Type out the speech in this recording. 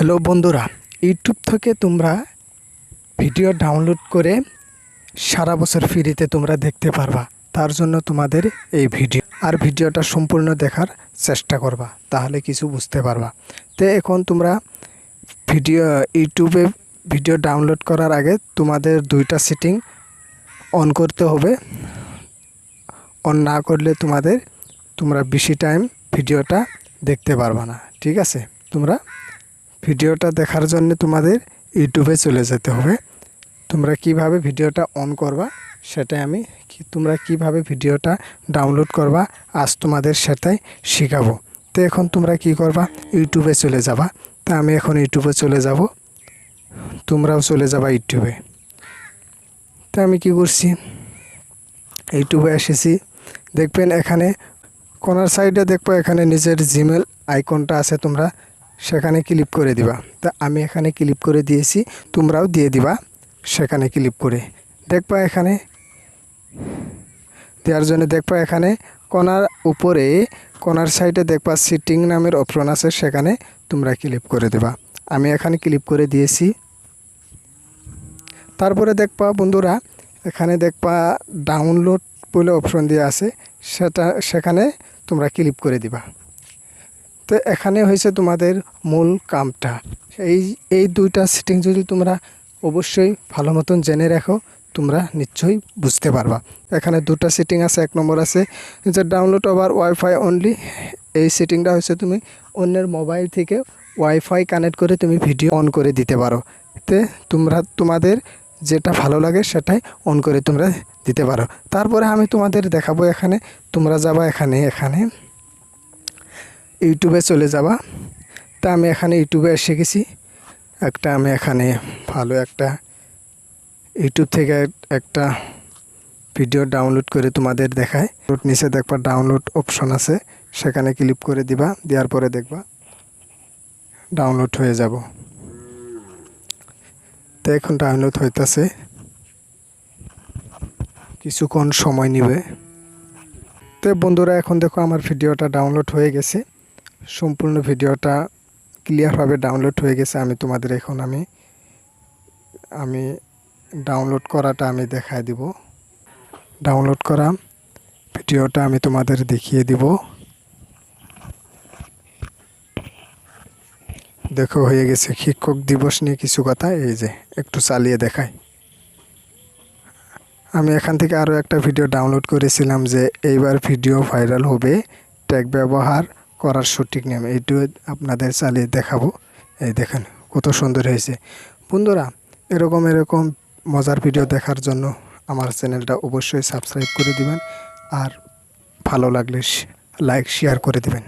Hello বন্ধুরা YouTube থেকে তোমরা ভিডিও ডাউনলোড করে সারা বছর ফ্রিতে তোমরা দেখতে পারবা। তার জন্য তোমাদের এই ভিডিও আর ভিডিওটা সম্পূর্ণ দেখার চেষ্টা করবা, তাহলে কিছু বুঝতে পারবা। তো এখন তোমরা ভিডিও ইউটিউবে ভিডিও ডাউনলোড করার আগে তোমাদের দুইটা সেটিং অন করতে হবে। অন না করলে তোমাদের, তোমরা বেশি টাইম ভিডিওটা দেখতে পারবা না, ঠিক আছে? তোমরা ভিডিওটা দেখার জন্য তোমাদের ইউটিউবে চলে যেতে হবে। তোমরা কীভাবে ভিডিওটা অন করবা সেটাই আমি তোমরা কীভাবে ভিডিওটা ডাউনলোড করবা আজ তোমাদের সেটাই শেখাবো। তো এখন তোমরা কি করবা? ইউটিউবে চলে যাবা। তা আমি এখন ইউটিউবে চলে যাব। তোমরাও চলে যাবা ইউটিউবে। তা আমি কি করছি? ইউটিউবে এসেছি। দেখবেন এখানে কোনার সাইডে দেখব এখানে নিজের জিমেল আইকনটা আছে তোমরা। সেখানে ক্লিপ করে দিবা। তা আমি এখানে ক্লিপ করে দিয়েছি, তোমরাও দিয়ে দিবা সেখানে ক্লিপ করে। দেখবা এখানে, দেওয়ার জন্য দেখবা এখানে কোনার উপরে কোনার সাইডে দেখবা সিটিং নামের অপশন আছে, সেখানে তোমরা ক্লিপ করে দেবা। আমি এখানে ক্লিপ করে দিয়েছি। তারপরে দেখবা বন্ধুরা, এখানে দেখবা ডাউনলোড বলে অপশন দিয়ে আছে, সেটা, সেখানে তোমরা ক্লিপ করে দিবা। তো এখানে হয়েছে তোমাদের মূল কামটা। এই এই দুইটা সেটিং যদি তোমরা অবশ্যই ভালো মতন জেনে রাখো, তোমরা নিশ্চয়ই বুঝতে পারবা। এখানে দুটা সিটিং আছে, এক নম্বর আছে যে ডাউনলোড ওভার ওয়াইফাই অনলি এই সিটিংটা হচ্ছে তুমি অন্যের মোবাইল থেকে ওয়াইফাই কানেক্ট করে তুমি ভিডিও অন করে দিতে পারো। তে তোমরা, তোমাদের যেটা ভালো লাগে সেটাই অন করে তোমরা দিতে পারো। তারপরে আমি তোমাদের দেখাবো এখানে, তোমরা যাবা এখানে এখানে। ইউটিউবে চলে যাবা। তা আমি এখানে ইউটিউবে এসে গেছি। একটা আমি এখানে ভালো একটা ইউটিউব থেকে একটা ভিডিও ডাউনলোড করে তোমাদের দেখায় নিচে দেখবা ডাউনলোড অপশন আছে। সেখানে ক্লিক করে দিবা। দেওয়ার পরে দেখবা ডাউনলোড হয়ে যাব। তো এখন ডাউনলোড হইতাছে। কিছুক্ষণ সময় নিবে। তো বন্ধুরা, এখন দেখো আমার ভিডিওটা ডাউনলোড হয়ে গেছে। সম্পূর্ণ ভিডিওটা ক্লিয়ারভাবে ডাউনলোড হয়ে গেছে, আমি তোমাদের এখন আমি আমি ডাউনলোড করাটা আমি দেখায় দিব। ডাউনলোড করা ভিডিওটা আমি তোমাদের দেখিয়ে দিব। দেখো, হয়ে গেছে শিক্ষক দিবস নিয়ে কিছু কথা, এই যে একটু চালিয়ে দেখায় আমি এখান থেকে আরও একটা ভিডিও ডাউনলোড করেছিলাম যে এইবার ভিডিও ভাইরাল হবে, ট্যাগ ব্যবহার করার সঠিক নিয়ম এইটিও আপনাদের চালিয়ে দেখাবো। এই দেখেন, কত সুন্দর হয়েছে। বন্ধুরা, এরকম এরকম মজার ভিডিও দেখার জন্য আমার চ্যানেলটা অবশ্যই সাবস্ক্রাইব করে দিবেন। আর ভালো লাগলে লাইক শেয়ার করে দিবেন।